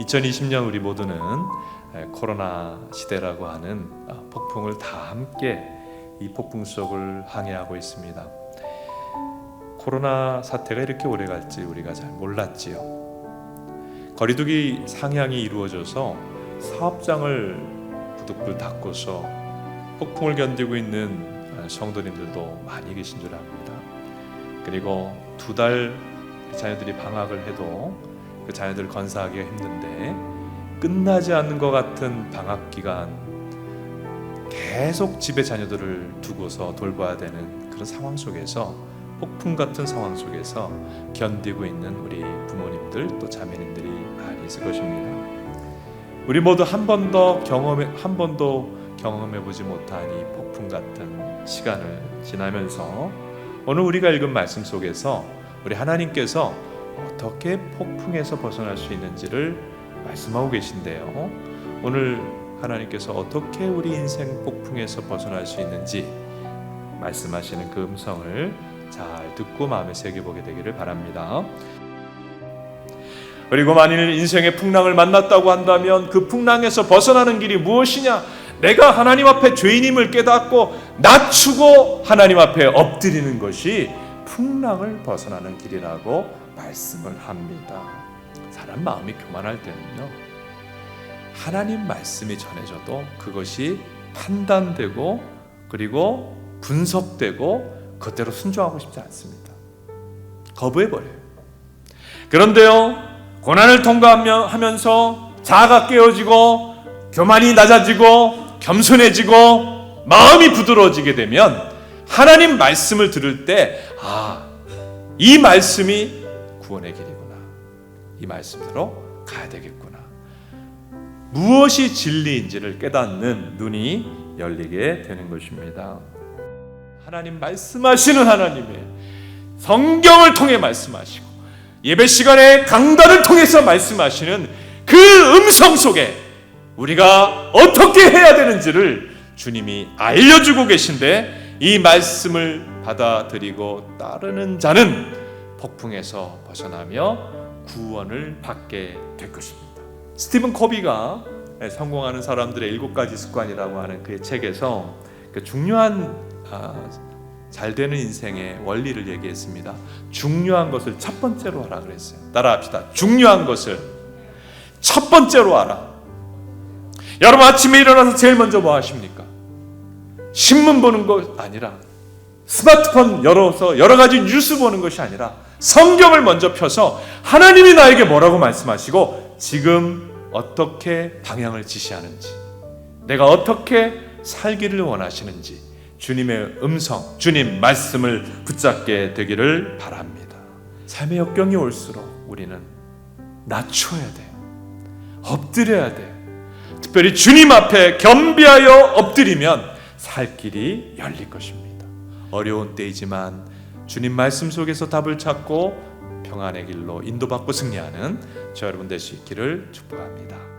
2020년 우리 모두는 에, 코로나 시대라고 하는 아, 폭풍을 다 함께 이 폭풍 속을 항해하고 있습니다. 코로나 사태가 이렇게 오래 갈지 우리가 잘 몰랐지요. 거리두기 상향이 이루어져서 사업장을 부득불 닫고서 폭풍을 견디고 있는 아, 성도님들도 많이 계신 줄 압니다. 그리고 두 달 자녀들이 방학을 해도 그 자녀들 건사하기가 힘든데 끝나지 않는 것 같은 방학 기간 계속 집에 자녀들을 두고서 돌봐야 되는 그런 상황 속에서 폭풍 같은 상황 속에서 견디고 있는 우리 부모님들 또 자매님들이 많이 있을 것입니다. 우리 모두 한 번도 경험해 한 번도 경험해 보지 못한 이 폭풍 같은 시간을 지나면서 오늘 우리가 읽은 말씀 속에서 우리 하나님께서 어떻게 폭풍에서 벗어날 수 있는지를 말씀하고 계신데요. 오늘 하나님께서 어떻게 우리 인생 폭풍에서 벗어날 수 있는지 말씀하시는 그 음성을 잘 듣고 마음에 새겨보게 되기를 바랍니다. 그리고 만일 인생의 풍랑을 만났다고 한다면 그 풍랑에서 벗어나는 길이 무엇이냐? 내가 하나님 앞에 죄인임을 깨닫고 낮추고 하나님 앞에 엎드리는 것이 풍랑을 벗어나는 길이라고 말씀을 합니다. 사람 마음이 교만할 때는요. 하나님 말씀이 전해져도 그것이 판단되고 그리고 분석되고 그대로 순종하고 싶지 않습니다. 거부해 버려요. 그런데요, 고난을 통과하면서 자아가 깨어지고 교만이 낮아지고 겸손해지고 마음이 부드러워지게 되면 하나님 말씀을 들을 때 아, 이 말씀이 구원의 길이구나. 이 말씀대로 가야 되겠구나. 무엇이 진리인지를 깨닫는 눈이 열리게 되는 것입니다. 하나님 말씀하시는 하나님의 성경을 통해 말씀하시고 예배 시간에 강단을 통해서 말씀하시는 그 음성 속에 우리가 어떻게 해야 되는지를 주님이 알려주고 계신데 이 말씀을 받아들이고 따르는 자는 폭풍에서 벗어나며 구원을 받게 될 것입니다. 스티븐 코비가 성공하는 사람들의 일곱 가지 습관이라고 하는 그의 책에서 그 중요한 아, 잘 되는 인생의 원리를 얘기했습니다. 중요한 것을 첫 번째로 하라 그랬어요. 따라합시다. 중요한 것을 첫 번째로 하라. 여러분 아침에 일어나서 제일 먼저 뭐 하십니까? 신문 보는 것 아니라 스마트폰 열어서 여러 가지 뉴스 보는 것이 아니라 성경을 먼저 펴서 하나님이 나에게 뭐라고 말씀하시고 지금 어떻게 방향을 지시하는지 내가 어떻게 살기를 원하시는지 주님의 음성, 주님 말씀을 붙잡게 되기를 바랍니다. 삶의 역경이 올수록 우리는 낮춰야 돼요. 엎드려야 돼요. 특별히 주님 앞에 겸비하여 엎드리면 살 길이 열릴 것입니다. 어려운 때이지만 주님 말씀 속에서 답을 찾고 평안의 길로 인도받고 승리하는 저 여러분 되시기를 축복합니다.